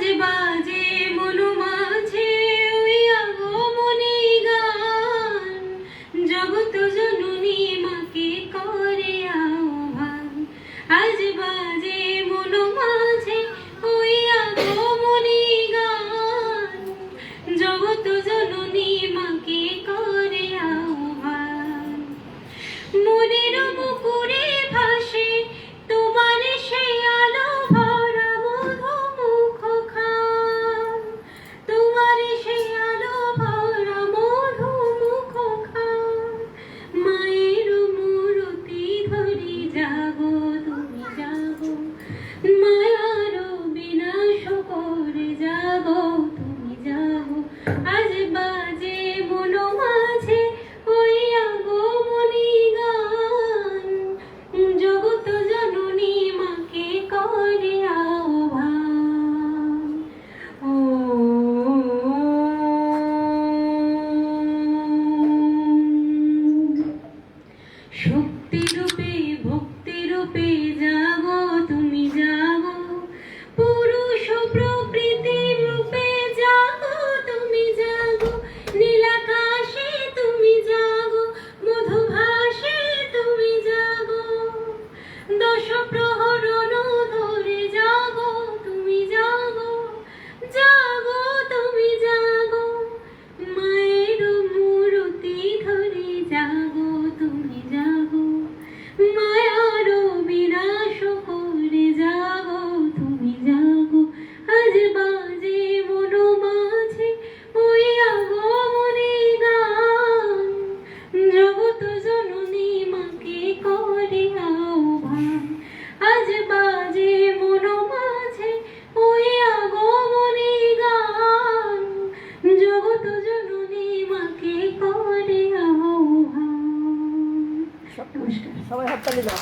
鸡巴鸡 mm-hmm. be done. সবাই হাততালি দাও।